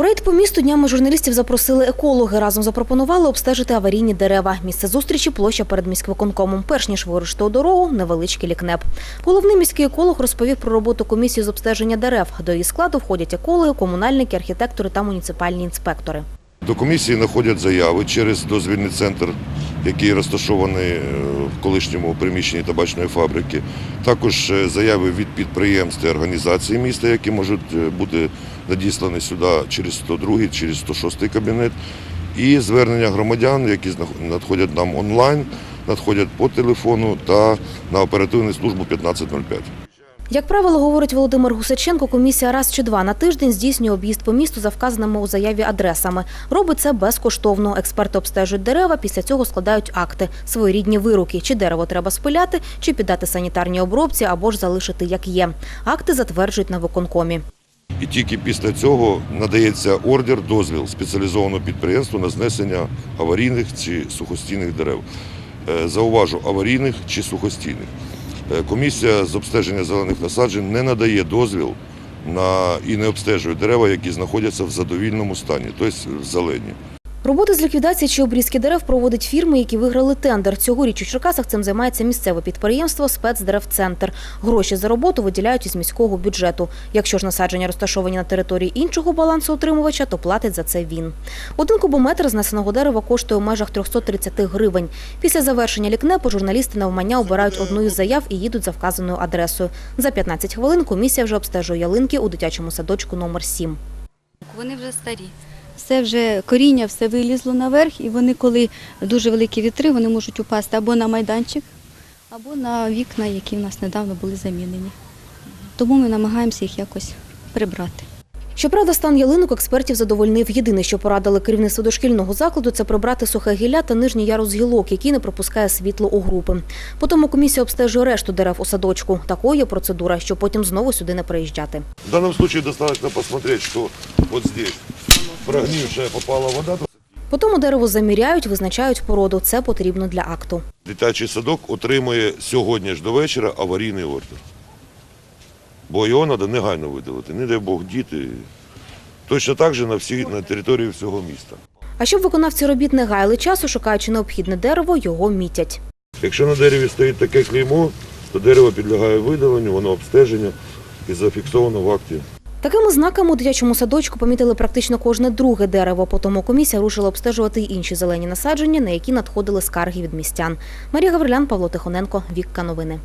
У рейд по місту днями журналістів запросили екологи. Разом запропонували обстежити аварійні дерева. Місце зустрічі – площа перед міськвиконкомом. Перш ніж вирушити у дорогу – невеличкий лікнеп. Головний міський еколог розповів про роботу комісії з обстеження дерев. До її складу входять екологи, комунальники, архітектори та муніципальні інспектори. До комісії находять заяви через дозвільний центр, який розташований е, в колишньому приміщенні табачної фабрики. Також е, заяви від підприємств і організацій міста, які можуть е, бути надіслані сюди через 102, через 106 кабінет. І звернення громадян, які надходять нам онлайн, надходять по телефону та на оперативну службу 1505. Як правило, говорить Володимир Гусаченко, комісія раз чи два на тиждень здійснює об'їзд по місту за вказаними у заяві адресами. Робить це безкоштовно. Експерти обстежують дерева, після цього складають акти, своєрідні вироки, чи дерево треба спиляти, чи піддати санітарній обробці, або ж залишити як є. Акти затверджують на виконкомі. І тільки після цього надається ордер, дозвіл спеціалізованого підприємству на знесення аварійних чи сухостійних дерев. Е, Зауважу, аварійних чи сухостійних. Е, Комісія з обстеження зелених насаджень не надає дозвіл на і не обстежує дерева, які знаходяться в задовільному стані, тобто в зелені. Роботи з ліквідації чи обрізки дерев проводить фірми, які виграли тендер. Цьогоріч у Черкасах цим займається місцеве підприємство «Спецдеревцентр». Гроші за роботу виділяють із міського бюджету. Якщо ж насадження розташовані на території іншого балансоутримувача, то платить за це він. Один кубометр знесеного дерева коштує у межах 330 гривень. Після завершення лікнепу журналісти навмання обирають одну із заяв і їдуть за вказаною адресою. За 15 хвилин комісія вже обстежує ялинки у дитячому садочку номер 7. Вони вже старі. Все вже коріння, все вилізло наверх, і вони, коли дуже великі вітри, вони можуть упасти або на майданчик, або на вікна, які в нас недавно були замінені. Тому ми намагаємося їх якось прибрати. Щоправда, стан ялинок експертів задовольнив. Єдине, що порадили керівництво дошкільного закладу, це прибрати сухе гілля та нижній ярус гілок, який не пропускає світло у групи. Потім комісія обстежує решту дерев у садочку. Такою є процедура, щоб потім знову сюди не приїжджати. В данном случае достаточно посмотреть, что вот здесь прогнившая попала вода. Потім дерево заміряють, визначають породу. Це потрібно для акту. Дитячий садок отримує сьогодні ж до вечора аварійний ордер. Бо його треба негайно видалити. Не дай Бог діти. Точно так же на всій на території всього міста. А щоб виконавці робіт не гаяли часу, шукаючи необхідне дерево, його мітять. Якщо на дереві стоїть таке клеймо, то дерево підлягає видаленню, воно обстеження і зафіксовано в акті. Такими знаками у дитячому садочку помітили практично кожне друге дерево. Потому комісія рушила обстежувати й інші зелені насадження, на які надходили скарги від містян. Марія Гаврилян, Павло Тихоненко, Вікка Новини.